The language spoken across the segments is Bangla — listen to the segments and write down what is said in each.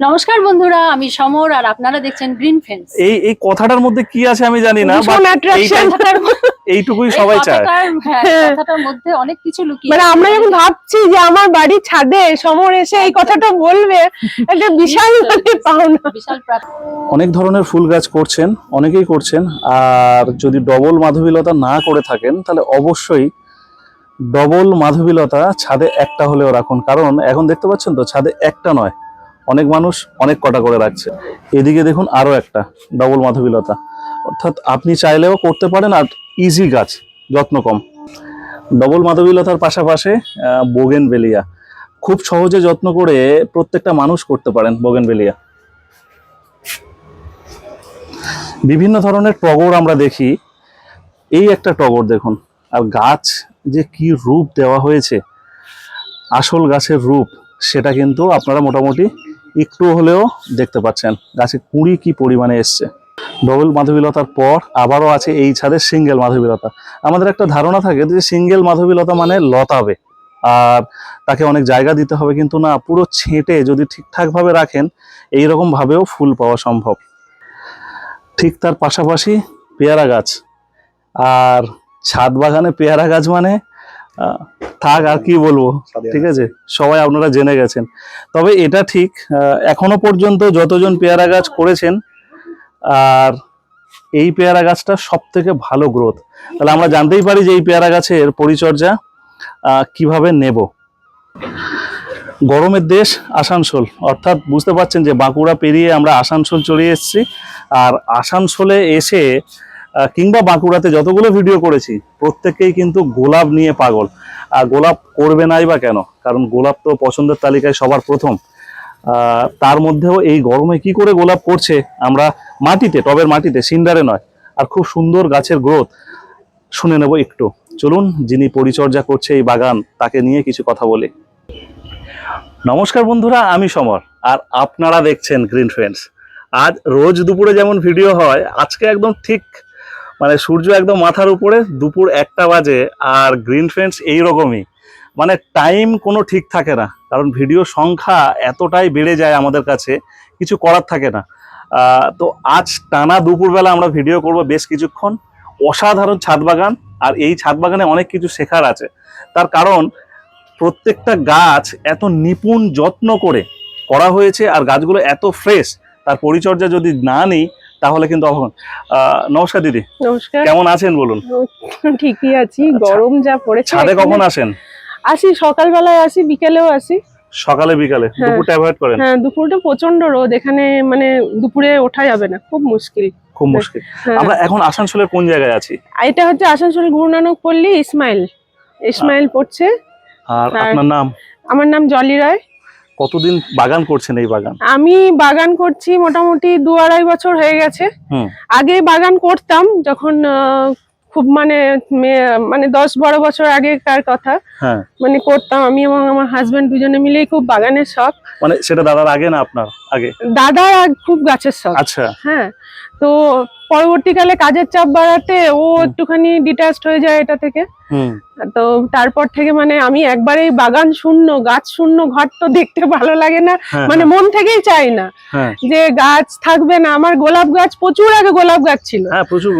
নমস্কার বন্ধুরা আমি সমর আর আপনারা দেখছেন গ্রিন ফেন্স এই এই কথাটার মধ্যে কি আছে আমি জানি না এইটুকুই সবাই চায়। হ্যাঁ, কথাটার মধ্যে অনেক কিছু লুকিয়ে মানে আমরা যখন ভাবছি যে আমার বাড়ির ছাদে সমর এসে এই কথাটা বলবে একটা বিশাল মানে পাওনা। বিশাল অনেক ধরনের ফুল গাছ করছেন অনেকেই করছেন আর যদি ডবল মাধবীলতা না করে থাকেন তাহলে অবশ্যই ডবল মাধবীলতা ছাদে একটা হলেও রাখুন। কারণ এখন দেখতে পাচ্ছেন তো ছাদে একটা নয় অনেক মানুষ অনেক কটা করে রাখছে। এদিকে দেখুন আরও একটা ডবল মাধবীলতা। অর্থাৎ আপনি চাইলেও করতে পারেন আর ইজি গাছ, যত্ন কম। ডবল মাধবীলতার পাশাপাশি বোগেন বেলিয়া খুব সহজে যত্ন করে প্রত্যেকটা মানুষ করতে পারেন বোগেন বেলিয়া বিভিন্ন ধরনের টগর আমরা দেখি। এই একটা টগর দেখুন। আর গাছ যে কি রূপ দেওয়া হয়েছে, আসল গাছের রূপ, সেটা কিন্তু আপনারা মোটামুটি একটু হলেও দেখতে পাচ্ছেন গাছে কুড়ি কি পরিমাণে এসছে। ডবল মাধবীলতার পর আবারও আছে এই ছাদে সিঙ্গেল মাধবীলতা। আমাদের একটা ধারণা থাকে যে সিঙ্গেল মাধবীলতা মানে লতাবে। আর তাকে অনেক জায়গা দিতে হবে কিন্তু না, পুরো ছেঁটে যদি ঠিকঠাকভাবে রাখেন এইরকম ভাবেও ফুল পাওয়া সম্ভব। ঠিক তার পাশাপাশি পেয়ারা গাছ। আর ছাদ বাগানে পেয়ারা গাছ মানে থাক আর কি বলব? ঠিক আছে। সবাই আপনারা জেনে গেছেন। তবে এটা ঠিক এখনও পর্যন্ত যতজন পেয়ারা গাছ করেছেন আর এই পেয়ারা গাছটা সব থেকে ভালো গ্রোথ তাহলে আমরা জানতেই পারি যে এই পেয়ারা গাছের পরিচর্যা কীভাবে নেব। গরমের দেশ আসানসোল অর্থাৎ বুঝতে পারছেন যে বাঁকুড়া পেরিয়ে আমরা আসানসোল চলে এসেছি আর আসানসোলে এসে কিংবা বাঁকুড়াতে যতগুলো ভিডিও করেছি প্রত্যেকেই কিন্তু গোলাপ নিয়ে পাগল। গোলাপ করবে নাই বা কেন? কারণ গোলাপ তো পছন্দের তালিকায় সবার প্রথম। তার মধ্যেও এই গরমে কি করে গোলাপ করছে? আমরা মাটিতে, টবের মাটিতে, সিন্ডারে নয়, আর খুব সুন্দর গাছের গ্রোথ। শুনে নেব একটু। চলুন, যিনি পরিচর্যা করছে এই বাগান, তাকে নিয়ে কিছু কথা বলি। নমস্কার বন্ধুরা, আমি সমর, আর আপনারা দেখছেন গ্রিন ফ্রেন্ডস আজ রোজ দুপুরে যেমন ভিডিও হয়, আজকে একদম ঠিক মানে সূর্য একদম মাথার উপরে, দুপুর একটা বাজে, আর গ্রিন ফ্রেন্ডস এইরকমই। মানে টাইম কোনো ঠিক থাকে না, কারণ ভিডিও সংখ্যা এতটাই বেড়ে যায় আমাদের কাছে, কিছু করার থাকে না। তো আজ টানা দুপুরবেলা আমরা ভিডিও করব বেশ কিছুক্ষণ। অসাধারণ ছাদ বাগান, আর এই ছাদ বাগানে অনেক কিছু শেখার আছে। তার কারণ, প্রত্যেকটা গাছ এত নিপুণ যত্ন করে করা হয়েছে, আর গাছগুলো এত ফ্রেশ তার পরিচর্যা যদি না নিই তাহলে কিন্তু অখন নমস্কার দিদি। নমস্কার। কেমন আছেন বলুন? ঠিকই আছি। গরম যা পড়েছে ছাদে কখন আসেন? আসি সকালবেলায় আসি বিকেলেও আসি। সকালে বিকালে? হ্যাঁ। দুপুরটা অ্যাভয়েড করেন? হ্যাঁ দুপুরটা প্রচণ্ড রোদ। এখানে মানে দুপুরে ওঠা যাবে না। খুব মুশকিল। খুব মুশকিল। হ্যাঁ। আমরা এখন আসানসোলের কোন জায়গায় আছি? এটা হচ্ছে আসানসোল গুরুনানক পল্লী ইসমাইল। ইসমাইল পড়ছে। আর আর- আপনার নাম? আমার নাম জলি রায়। কতদিন বাগান করছেন এই বাগান? আমি বাগান করছি মোটামুটি দু আড়াই বছর হয়ে গেছে। আগে বাগান করতাম যখন খুব মানে মানে দশ বারো বছর আগেকার কথা। হ্যাঁ। মানে করতাম আমি এবং আমার হাজবেন্ড দুজনে মিলেই খুব বাগানের শখ। মানে সেটা দাদার আগে না আপনার? আগে? দাদার আর খুব গাছের শখ। আচ্ছা। হ্যাঁ তো পরবর্তীকালে কাজের চাপ বাড়াতে ও একটুখানি ডিটাচড হয়ে যায় এটা থেকে। তো তারপর থেকে মানে আমি একবারেই বাগান শূন্য গাছ শূন্য ঘর তো দেখতে ভালো লাগে না হ্যাঁ, মানে মন থেকেই চাই না হ্যাঁ। যে গাছ থাকবে না। আমার গোলাপ গাছ প্রচুর আগে গোলাপ গাছ ছিল। হ্যাঁ প্রচুর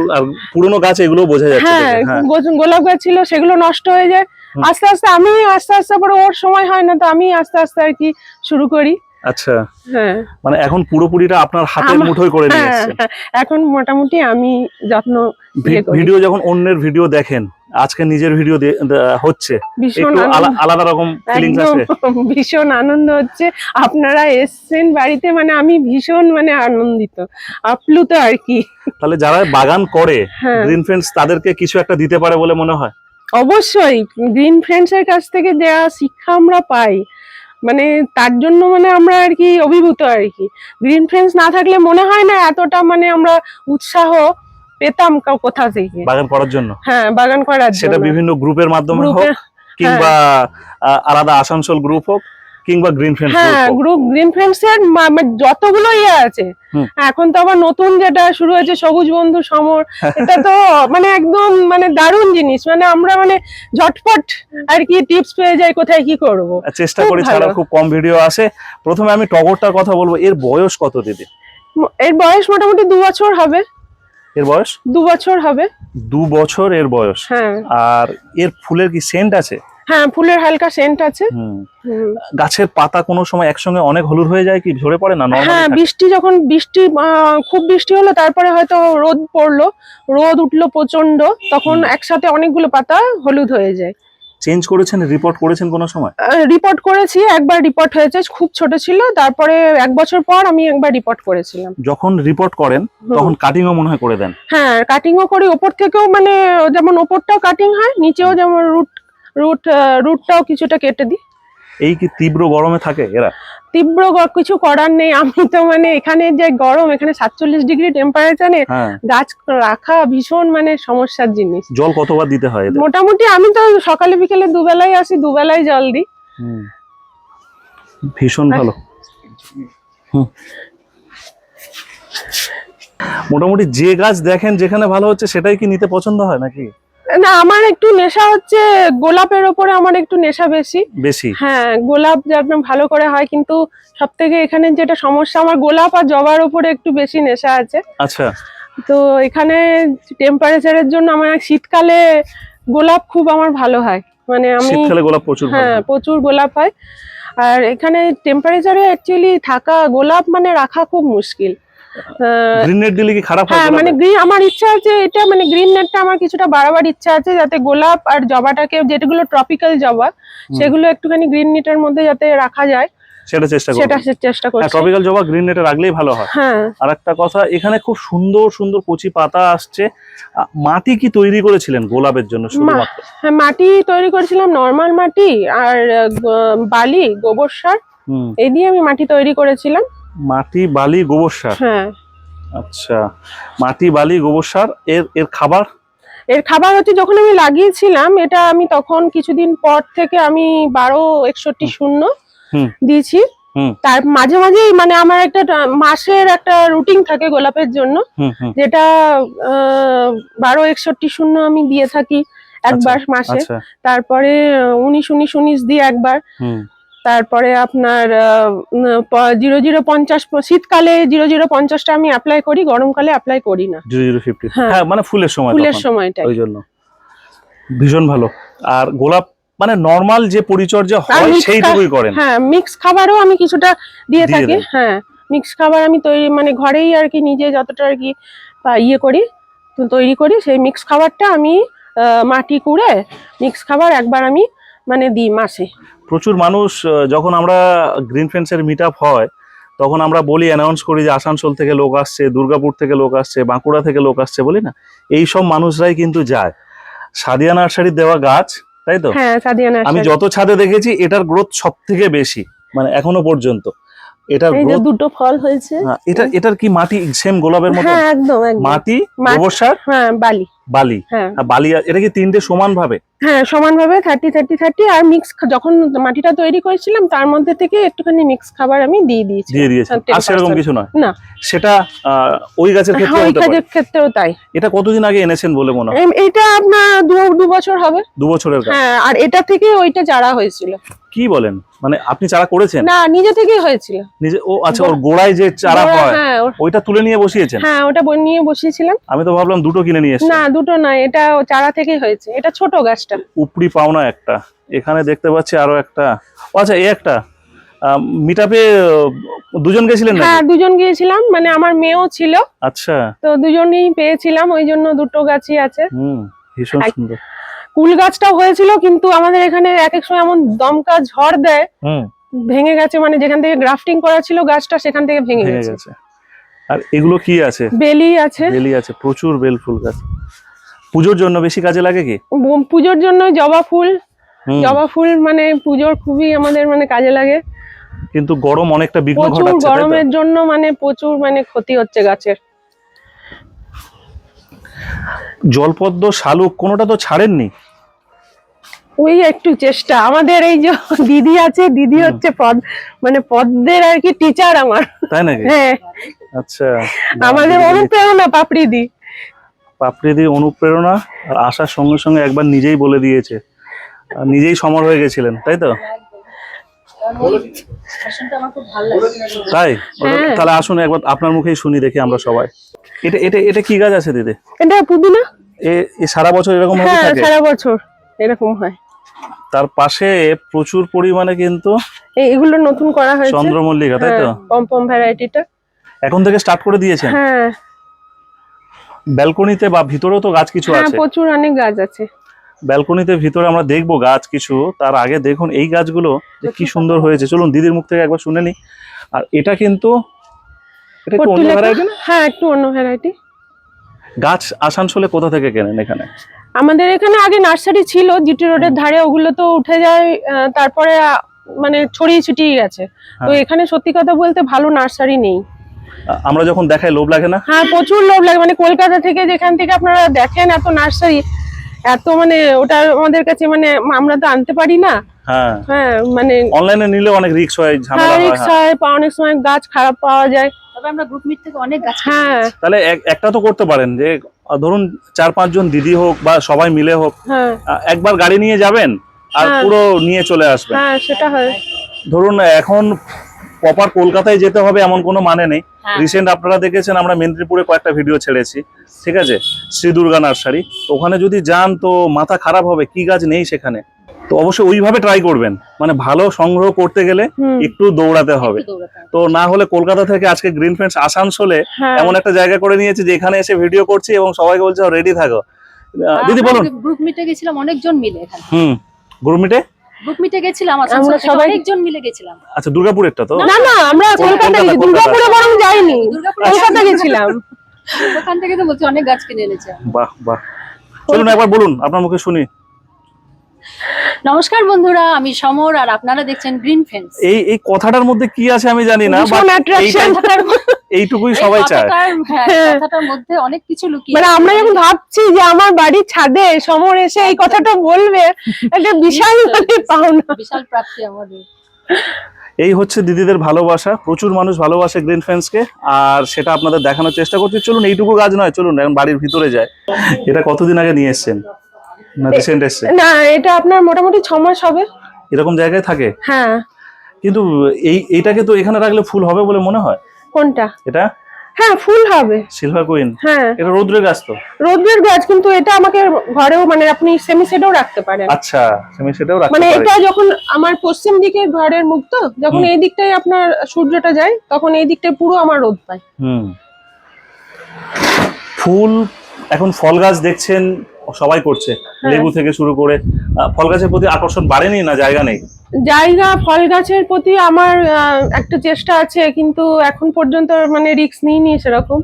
পুরনো গাছ এগুলো বোঝা যাচ্ছে হ্যাঁ হ্যাঁ। গোলাপ গাছ ছিল সেগুলো নষ্ট হয়ে যায়। আস্তে আস্তে আমি আস্তে আস্তে পরে ওর সময় হয় না তো আমি আস্তে আস্তে আর কি শুরু করি। আচ্ছা। হ্যাঁ। মানে এখন পুরোপুরিটা আপনার হাতের মুঠোয় করে নিয়ে হ্যাঁ, এসেছেন হ্যাঁ, এখন মোটামুটি আমি যত্ন ইয়ে ভিডিও যখন অন্যের ভিডিও দেখেন আজকে নিজের ভিডিও হচ্ছে একটু আলাদা রকম ফিলিংস আছে। ভীষণ আনন্দ হচ্ছে। আপনারা এসছেন বাড়িতে মানে আমি ভীষণ মানে আনন্দিত আপ্লুত আর কি। তাহলে যারা বাগান করে গ্রিন ফ্রেন্ডস তাদেরকে কিছু একটা দিতে পারে বলে মনে হয়? অবশ্যই গ্রিন ফ্রেন্ডস এর কাছ থেকে দেওয়া শিক্ষা আমরা পাই। মানে তার জন্য মানে আমরা আর কি অভিভূত আর কি। গ্রিন ফ্রেন্ডস না থাকলে মনে হয় না এতটা মানে আমরা উৎসাহ পেতাম কোথা থেকে। বাগান করার জন্য। হ্যাঁ বাগান করার সেটা বিভিন্ন গ্রুপের মাধ্যমে হোক কিংবা আলাদা আসানসোল গ্রুপ হোক কিংবা গ্রিন ফ্রেন্ড হ্যাঁ গ্রুপ গ্রিন ফ্রেন্ডস এর মা- মা- যতগুলো ইয়ে আছে। এখন তো আবার নতুন যেটা শুরু হয়েছে সবুজ বন্ধু সমর এটা তো মানে একদম মানে দারুণ জিনিস। মানে আমরা মানে ঝটপট আর কি টিপস পেয়ে যাই কোথায় কি করব। চেষ্টা করি ছাড়া খুব কম ভিডিও আসে। প্রথমে আমি টগরটার কথা বলব এর বয়স কত দিদি? এর বয়স মোটামুটি দু বছর হবে। এর বয়স? দু বছর হবে। দু বছর এর বয়স। হ্যাঁ। আর এর ফুলের কি সেন্ট আছে? হ্যাঁ ফুলের হালকা সেন্ট আছে। গাছের পাতা কোনো সময় একসঙ্গে অনেক হলুদ হয়ে যায় কি? ঝরে পড়ে না? হ্যাঁ বৃষ্টি যখন বৃষ্টি খুব বৃষ্টি হলো তারপরে হয়তো রোদ পড়ল। রোদ উঠল প্রচণ্ড তখন একসাথে অনেকগুলো পাতা হলুদ হয়ে যায়। চেঞ্জ করেছেন রিপোর্ট করেছেন কোনো সময়? রিপোর্ট করেছি একবার রিপোর্ট হয়েছে খুব ছোট ছিল। তারপরে এক বছর পর আমি একবার রিপোর্ট করেছিলাম। যখন রিপোর্ট করেন। তখন কাটিংও মনে হয় করে দেন। হ্যাঁ কাটিংও করি ওপর থেকেও মানে যেমন ওপরটাও কাটিং হয় নিচেও যেমন রুট রুট রুটটাও কিছুটা কেটে দিই। এই কি তীব্র গরমে থাকে এরা? তীব্র কিছু করার নেই। আমি তো মানে এখানে যে গরম এখানে সাতচল্লিশ ডিগ্রি টেম্পারেচারে হ্যাঁ। গাছ রাখা ভীষণ মানে সমস্যার জিনিস। জল কতবার দিতে হয় মোটামুটি আমি তো সকালে বিকেলে দুবেলাই আসি দুবেলাই জল দিই। ভীষণ ভালো। মোটামুটি যে গাছ দেখেন যেখানে ভালো হচ্ছে সেটাই কি নিতে পছন্দ হয় নাকি? না আমার একটু নেশা হচ্ছে গোলাপের ওপরে আমার একটু নেশা বেশি। বেশি? হ্যাঁ গোলাপ যেন ভালো করে হয় কিন্তু সব থেকে এখানে যেটা সমস্যা আমার গোলাপ আর জবার উপরে একটু বেশি নেশা আছে। আচ্ছা। তো এখানে টেম্পারেচারের জন্য আমার শীতকালে গোলাপ খুব আমার ভালো হয়। মানে আমি শীতকালে গোলাপ প্রচুর হ্যাঁ। প্রচুর গোলাপ হয়। আর এখানে টেম্পারেচারে অ্যাকচুয়ালি থাকা গোলাপ মানে রাখা খুব মুশকিল। গ্রিন নেট দিলে কি খারাপ হয় হ্যাঁ মানে গ্রিন আমার ইচ্ছা আছে এটা মানে গ্রিন নেটটা আমার কিছুটা বাড়াবার ইচ্ছা আছে যাতে গোলাপ আর জবাটাকে যেগুলো ট্রপিক্যাল জবা সেগুলো একটুখানি গ্রিন নেটের মধ্যে যাতে রাখা যায় সেটা চেষ্টা সেটা করবেন সে চেষ্টা হ্যাঁ ট্রপিক্যাল জবা গ্রিন নেটে রাখলেই ভালো হয়। হ্যাঁ। আর একটা কথা এখানে খুব সুন্দর সুন্দর কচি পাতা আসছে। মাটি কি তৈরি করেছিলেন গোলাপের জন্য শুধুমাত্র? হ্যাঁ মাটি তৈরি করেছিলাম নর্মাল মাটি আর বালি গোবর সার এই দিয়ে আমি মাটি তৈরি করেছিলাম। মাটি বালি গোবর সার? হ্যাঁ। আচ্ছা মাটি বালি গোবর সার এর এর খাবার? এর খাবার হচ্ছে যখন আমি লাগিয়েছিলাম এটা আমি তখন কিছুদিন পর থেকে আমি বারো একষট্টি শূন্য দিয়েছি। তার মাঝে মাঝেই মানে আমার একটা মাসের একটা রুটিন থাকে গোলাপের জন্য যেটা বারো একষট্টি শূন্য আমি দিয়ে থাকি একবার মাসে। আচ্ছা। তারপরে উনিশ উনিশ উনিশ দিয়ে একবার। তারপরে আপনার জিরো জিরো পঞ্চাশ শীতকালে জিরো জিরো পঞ্চাশটা আমি অ্যাপ্লাই করি গরমকালে অ্যাপ্লাই করি না। জিরো জিরো ফিফটি হ্যাঁ। মানে ফুলের সময় ফুলের তখন, সময়টাই। ওই জন্য। ভীষণ ভালো। আর গোলাপ মানে নর্মাল যে পরিচর্যা হয় সেইটুকুই করেন। হ্যাঁ মিক্স খাবারও আমি কিছুটা দিয়ে থাকি হ্যাঁ। মিক্স খাবার আমি তৈরি মানে ঘরেই আর কি নিজে যতটা আর কি ইয়ে করি তৈরি করি সেই মিক্স খাবারটা আমি মাটি কুড়ে মিক্স খাবার একবার আমি মানে দিই মাসে। প্রচুর মানুষ যখন আমরা গ্রিন ফ্রেন্ডসের মিট আপ হয় তখন আমরা বলি অ্যানাউন্স করি যে আসানসোল থেকে লোক আসছে দুর্গাপুর থেকে লোক আসছে বাঁকুড়া থেকে লোক আসছে বলি না? এই সব মানুষরাই কিন্তু যায়। সাদিয়া নার্সারির দেওয়া গাছ তাই তো? হ্যাঁ আমি যত ছাদে দেখেছি এটার গ্রোথ সব থেকে বেশি মানে এখনও পর্যন্ত। এটার গ্রোথ দুটো ফল হয়েছে। এটা এটার কি মাটি সেম গোলাপের মতো হ্যাঁ একদম মাটি। গোবর সার? হ্যাঁ বালি। বালি। হ্যাঁ। বালি এটা কি তিনটে সমান ভাবে? হ্যাঁ সমানভাবে থার্টি থার্টি থার্টি আর মিক্স যখন মাটিটা তৈরি করেছিলাম তার মধ্যে থেকে একটুখানি মিক্স খাবার আমি দিয়ে দিয়েছি। দিয়ে দিয়েছে। আর সেরকম কিছু নয়। না। সেটা ওই গাছের ক্ষেত্রে হ্যাঁ ওই হতে পারে। কাজের ক্ষেত্রেও তাই। এটা কতদিন আগে এনেছেন বলে মনে হয়? এইটা আপনার দু দু বছর হবে। দু বছরের হ্যাঁ আর এটা থেকে ওইটা চারা হয়েছিল। কি বলেন? মানে আপনি চারা করেছেন? না নিজে থেকেই হয়েছিল। নিজে ও আচ্ছা ওর গোড়ায় যে চারা হয় হ্যাঁ ওইটা তুলে নিয়ে বসিয়েছেন? হ্যাঁ ওটা নিয়ে বসিয়েছিলাম। আমি তো ভাবলাম দুটো কিনে নিয়ে এসেছেন। না দুটো না এটা চারা থেকেই হয়েছে। এটা ছোট গাছটা উপরি পাওনা একটা। এখানে দেখতে পাচ্ছি আরও একটা। আচ্ছা এই একটা। মিটাপে দুজন গেছিলেন হ্যাঁ দুজন গিয়েছিলাম। মানে আমার মেয়েও ছিল। আচ্ছা। তো দুজনেই পেয়েছিলাম ওই জন্য দুটো গাছই আছে। হুম ভীষণ সুন্দর। কুল গাছটাও হয়েছিল কিন্তু আমাদের এখানে এক এক সময় এমন দমকা ঝড় দেয়। হুম। ভেঙে গেছে মানে যেখান থেকে গ্রাফটিং করা ছিল গাছটা সেখান থেকে ভেঙে গেছে। আর এগুলো কি আছে? বেলি আছে। বেলি আছে প্রচুর বেল ফুল গাছ। পুজোর জন্য বেশি কাজে লাগে কি? পুজোর জন্য জবা ফুল। জবা ফুল মানে পুজোর খুবই আমাদের মানে কাজে লাগে। কিন্তু গরম অনেকটা বিঘ্ন ঘটাচ্ছে গরমের জন্য মানে প্রচুর মানে ক্ষতি হচ্ছে গাছের। জলপদ্ম শালুক কোনোটা তো ছাড়েননি? ওই একটু চেষ্টা। আমাদের এই যে দিদি আছে দিদি হচ্ছে পদ মানে পদ্মের আর কি টিচার আমার। তাই নাকি? হ্যাঁ। আচ্ছা। আমাদের অনুপ্রেরণা পাপড়ি দি। পাপড়িদি অনুপ্রেরণা আর আসার সঙ্গে সঙ্গে একবার নিজেই বলে দিয়েছে। আর নিজেই সমর হয়ে গেছিলেন তাই তো? তাই? হ্যাঁ। তাহলে আসুন একবার আপনার মুখেই শুনি দেখি আমরা সবাই। এটা এটা এটা কি গাছ আছে দিদি? এটা পুদিনা। এ সারা বছর এরকম ভাবে হ্যাঁ থাকে? সারা বছর এরকম হয়। তার পাশে প্রচুর পরিমাণে কিন্তু এগুলো নতুন করা হয়েছে। চন্দ্রমল্লিকা তাই তো? পম পম ভ্যারাইটিটা এখন থেকে স্টার্ট করে দিয়েছেন? হ্যাঁ। ব্যালকনিতে বা ভিতরেও তো গাছ কিছু হ্যাঁ আছে? প্রচুর অনেক গাছ আছে। ব্যালকনিতে ভিতরে আমরা দেখব গাছ কিছু। তার আগে দেখুন এই গাছগুলো যে কি সুন্দর হয়েছে। চলুন দিদির মুখ থেকে একবার শুনে নি আর এটা কিন্তু এটা একটু অন্য ভ্যারাইটি হ্যাঁ একটু অন্য ভ্যারাইটি গাছ আসানসোলে কোথা থেকে কেনেন এখানে? আমাদের এখানে আগে নার্সারি ছিল জিটি রোডের ধারে ওগুলো তো উঠে যায় তারপরে মানে ছড়িয়ে ছিটিয়ে গেছে। তো হ্যাঁ। এখানে সত্যি কথা বলতে ভালো নার্সারি নেই। আমরা যখন দেখাই লোভ লাগে না? হ্যাঁ প্রচুর লোভ লাগে। মানে কলকাতা থেকে যেখান থেকে আপনারা দেখেন এত নার্সারি এত মানে ওটা আমাদের কাছে মানে আমরা তো আনতে পারি না। হ্যাঁ। হ্যাঁ মানে অনলাইনে নিলে অনেক রিস্ক হয় ঝামেলা হ্যাঁ হয় রিক্স হ্যাঁ। হয় পা- অনেক সময় গাছ খারাপ পাওয়া যায়। তবে আমরা গ্রুপ মিট থেকে অনেক গাছ হ্যাঁ। তাহলে একটা তো করতে পারেন যে ধরুন চার পাঁচজন দিদি হোক বা সবাই মিলে হোক হ্যাঁ। একবার গাড়ি নিয়ে যাবেন আর হ্যাঁ। পুরো নিয়ে চলে আসবেন। হ্যাঁ সেটা হয়। ধরুন এখন প্রপার কলকাতায় যেতে হবে এমন কোনো মানে নেই। হ্যাঁ। রিসেন্ট আপনারা দেখেছেন আমরা মেদিনীপুরে কয়েকটা ভিডিও ছেড়েছি। ঠিক আছে? শ্রী দুর্গা নার্সারি। তো ওখানে যদি যান তো মাথা খারাপ হবে কি গাছ নেই সেখানে? তো অবশ্যই ওইভাবে ট্রাই করবেন। মানে ভালো সংগ্রহ করতে গেলে একটু দৌড়াতে হবে। তো না হলে কলকাতা থেকে আজকে গ্রিন ফ্রেন্ডস আসানসোলে হ্যাঁ। এমন একটা জায়গা করে নিয়েছে যে এখানে এসে ভিডিও করছি এবং সবাইকে বলছে রেডি থাকো। দিদি বলুন। গ্রুপ মিটে গেছিলাম অনেকজন মিলে হুম। গ্রুপ মিটে গেছিলাম আমরা সবাই- অনেকজন মিলে গেছিলাম। আচ্ছা দুর্গাপুরেরটা তো? না না আমরা কলকাতা কলকাতা, গেছি দুর্গাপুরে বরং যাইনি কলকাতা গেছিলাম। ওখান থেকে তো বলছি অনেক গাছ কিনে এনেছে। বাহ বাহ। চলুন একবার বলুন আপনার মুখে শুনি। নমস্কার বন্ধুরা আমি সমর আর আপনারা দেখছেন গ্রিন ফেন্স এই এই কথাটার মধ্যে কি আছে আমি জানি না এইটুকুই সবাই চায়। হ্যাঁ। কথাটার মধ্যে অনেক কিছু লুকিয়ে মানে আমরা যখন ভাবছি যে আমার বাড়ির ছাদে সমর এসে এই কথাটা বলবে একটা বিশাল মানে পাওনা। বিশাল প্রাপ্তি আমাদের। এই হচ্ছে দিদিদের ভালোবাসা। প্রচুর মানুষ ভালোবাসে গ্রিন ফ্রেন্ডসকে আর সেটা আপনাদের দেখানোর চেষ্টা করছি। চলুন এইটুকু গাছ নয় চলুন এখন বাড়ির ভিতরে যায় এটা কতদিন আগে নিয়ে এসছেন? না রিসেন্ট এসছে? না এটা আপনার মোটামুটি ছ মাস হবে। এরকম জায়গায় থাকে? হ্যাঁ। কিন্তু এই এটাকে তো এখানে রাখলে ফুল হবে বলে মনে হয়? কোনটা? এটা? হ্যাঁ ফুল হবে। সিলভার কুইন হ্যাঁ। এটা রৌদ্রের গাছ তো? রোদ্রের গাছ কিন্তু এটা আমাকে ঘরেও মানে আপনি সেমি সেটেও রাখতে পারেন। আচ্ছা আমি সেটাও রাখতে মানে এটা যখন আমার পশ্চিম দিকে ঘরের মুখ তো যখন এই দিকটাই আপনার সূর্যটা যায় তখন এই দিকটায় পুরো আমার রোদ পায়। হুম। ফুল এখন ফল গাছ দেখছেন সবাই করছে। হ্যাঁ। লেবু থেকে শুরু করে ফল গাছের প্রতি আকর্ষণ বাড়েনি না জায়গা নেই? জায়গা ফল গাছের প্রতি আমার একটা চেষ্টা আছে কিন্তু এখন পর্যন্ত মানে রিস্ক নিইনি সেরকম।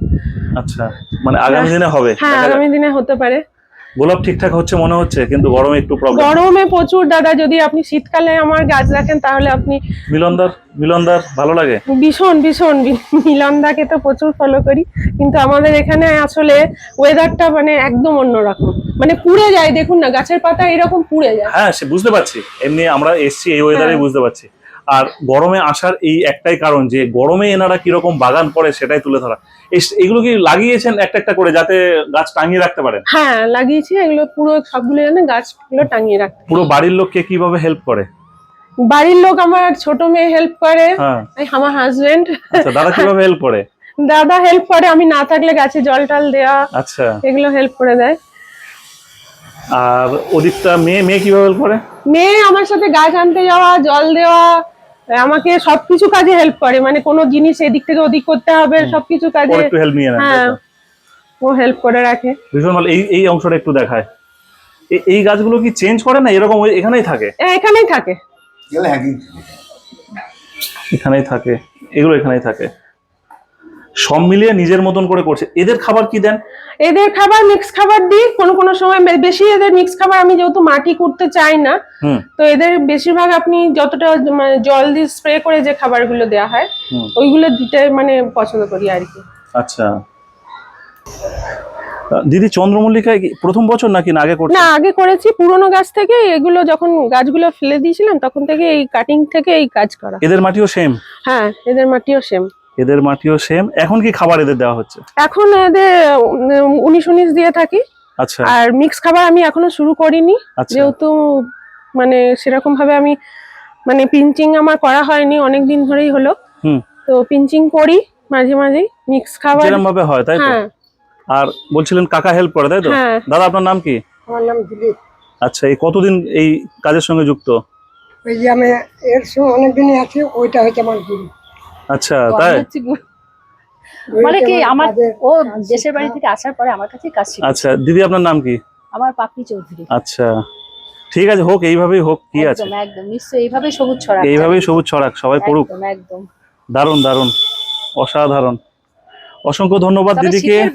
আচ্ছা মানে আগামী দিনে হবে? হ্যাঁ আগামী দিনে হতে পারে। গোলাপ ঠিকঠাক হচ্ছে মনে হচ্ছে কিন্তু গরমে একটু প্রবলেম গরমে প্রচুর দাদা যদি আপনি শীতকালে আমার গাছ রাখেন তাহলে আপনি মিলনদার মিলনদার ভালো লাগে? ভীষণ ভীষণ মিলনদাকে তো প্রচুর ফলো করি কিন্তু আমাদের এখানে আসলে ওয়েদারটা মানে একদম অন্যরকম। মানে পুড়ে যায় দেখুন না গাছের পাতা এরকম পুড়ে যায়। হ্যাঁ সে বুঝতে পারছি। এমনি আমরা এসছি এই ওয়েদারে হ্যাঁ। বুঝতে পারছি। আর গরমে আসার এই একটাই কারণ যে গরমে এনারা কীরকম বাগান করে সেটাই তুলে ধরা। এগুলো কি লাগিয়েছেন একটা একটা করে যাতে গাছ টাঙিয়ে রাখতে পারেন? হ্যাঁ লাগিয়েছি এগুলো পুরো সবগুলো জানে গাছগুলো টাঙিয়ে রাখ পুরো বাড়ির লোককে কীভাবে হেল্প করে? বাড়ির লোক আমার ছোট মেয়ে হেল্প করে হ্যাঁ। আমার হাজবেন্ড আচ্ছা দাদা কীভাবে হেল্প করে? দাদা হেল্প করে আমি না থাকলে গাছে জল টল দেওয়া আচ্ছা। এগুলো হেল্প করে দেয়। আর ওদিকটা মেয়ে মেয়ে কীভাবে হেল্প করে? মেয়ে আমার সাথে গাছ আনতে যাওয়া জল দেওয়া আমাকে সবকিছু কাজে হেল্প করে মানে কোনো জিনিস এদিক থেকে ওদিক করতে হবে সবকিছু কাজে একটু হেল্প নিয়ে হ্যাঁ। ও হেল্প করে রাখে। ভীষণ ভালো। এই এই অংশটা একটু দেখায়। এই এই গাছগুলো কি চেঞ্জ করে না? এরকম ওই- এখানেই থাকে? হ্যাঁ এখানেই থাকে। এখানেই থাকে। এগুলো এখানেই থাকে। সব মিলিয়ে নিজের মতন করে করছে। এদের খাবার কি দেন? এদের খাবার মিক্স খাবার দিই কোনো কোনো সময় বেশি এদের মিক্স খাবার আমি যেহেতু মাটি করতে চাই না তো এদের বেশিরভাগ আপনি যতটা মানে জল দিয়ে স্প্রে করে যে খাবারগুলো দেওয়া হয় ওইগুলো দিতে মানে পছন্দ করি আর কি। আচ্ছা। দিদি চন্দ্রমল্লিকায় কি প্রথম বছর নাকি না আগে করছে না আগে করেছি। পুরোনো গাছ থেকে এগুলো যখন গাছগুলো ফেলে দিয়েছিলাম তখন থেকে এই কাটিং থেকে এই কাজ করা। এদের মাটিও সেম হ্যাঁ এদের মাটিও সেম এদের মাটিও সেম এখন কি খাবার এদের দেওয়া হচ্ছে? এখন এদের উনিশ উনিশ দিয়ে থাকি। আচ্ছা। আর মিক্স খাবার আমি এখনও শুরু করিনি। আচ্ছা। যেহেতু মানে সেরকম ভাবে আমি মানে পিঞ্চিং আমার করা হয়নি অনেক দিন ধরেই হলো। হুম। তো পিঞ্চিং করি মাঝে মাঝে মিক্স খাবার। যেরকম ভাবে হয় তাই তো? হ্যাঁ। আর বলছিলেন কাকা হেল্প করে তাই তো? হ্যাঁ। দাদা আপনার নাম কি? আমার নাম দিলীপ। আচ্ছা এই কতদিন এই কাজের সঙ্গে যুক্ত? ওই যে আমি এর সঙ্গে অনেকদিনই আছি ওইটা হচ্ছে আমার গুরু। আচ্ছা তাই? মানে কি আমার ও দেশের বাড়ি থেকে আসার পরে আমার কাছে কাজ শিখেছে আচ্ছা দিদি আপনার নাম কি? আমার পাপড়ি চৌধুরী। আচ্ছা ঠিক আছে হোক এইভাবেই হোক কি আছে? একদম একদম নিশ্চয়ই এইভাবে সবুজ ছড়া এইভাবেই সবুজ ছড়াক সবাই পড়ুক। একদম। একদম দারুণ দারুণ অসাধারণ। অসংখ্য ধন্যবাদ দিদিকে। শীতের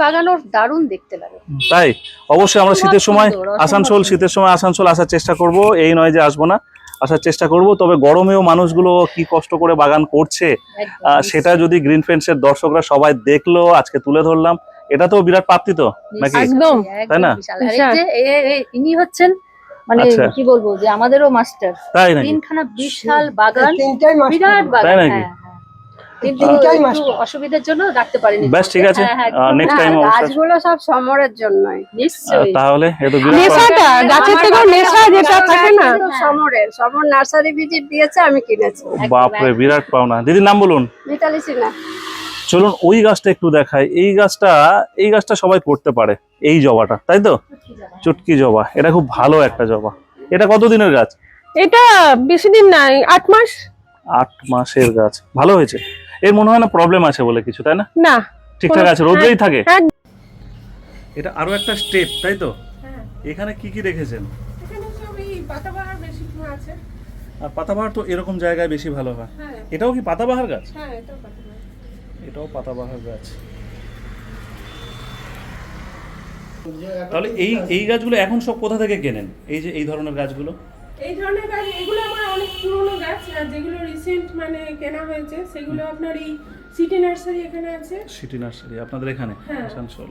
দারুণ দেখতে লাগে। তাই অবশ্যই আমরা শীতের সময় আসানসোল শীতের সময় আসানসোল আসার চেষ্টা করব। এই নয় যে আসব না। আসার চেষ্টা করব। তবে গরমেও মানুষগুলো কি কষ্ট করে বাগান করছে আহ, সেটা যদি গ্রিন ফেন্সের দর্শকরা সবাই দেখল আজকে তুলে ধরলাম এটা তো বিরাট প্রাপ্তি তো নাকি? একদম, তাই না? ইনি হচ্ছেন মানে আচ্ছা। কি বলব যে আমাদেরও মাস্টার তাই নাকি? তিনখানা বিশাল বাগান বিরাট তাই বাগান অসুবিধার জন্য রাখতে পারিনি। ব্যাস ঠিক আছে। একদম। নেক্সট টাইম গাছগুলো সব সমরের জন্যই নিশ্চয়ই। তাহলে এ বিরাট নেশাটা গাছের থেকেও নেশা যেটা থাকে না। সমরের। সমর নার্সারি ভিজিট দিয়েছে আমি কিনেছি। বাপরে বিরাট পাওনা। দিদির নাম বলুন। মিতালি সিনহা। চলুন ওই গাছটা একটু দেখাই। এই গাছটা এই গাছটা সবাই করতে পারে এই জবাটা তাই তো? চুটকি জবা এটা খুব ভালো একটা জবা। এটা কতদিনের গাছ? এটা বেশি দিন নাই আট মাস। আট মাসের গাছ। ভালো হয়েছে? এর মনে হয় না প্রবলেম আছে বলে কিছু তাই না? না। ঠিকঠাক আছে রোদ্রেই থাকে। হ্যাঁ। এটা আরও একটা স্টেপ তাই তো? এখানে কি কি রেখেছেন পাতাবাহার বেশি আছে। আর পাতাবাহার তো এরকম জায়গায় বেশি ভালো হয়। হ্যাঁ। এটাও কি পাতাবাহার গাছ? হ্যাঁ এটাও পাতাবাহার। এটাও পাতাবাহার গাছ। তাহলে এই এই গাছগুলো এখন সব কোথা থেকে কেনেন? এই যে এই ধরনের গাছগুলো? এই ধরনের গাছ এগুলো আমার অনেক পুরনো গাছ আর যেগুলো রিসেন্ট মানে কেনা হয়েছে সেগুলো আপনার এই সিটি নার্সারি এখানে আছে। সিটি নার্সারি আপনাদের এখানে? হ্যাঁ। আসানসোল।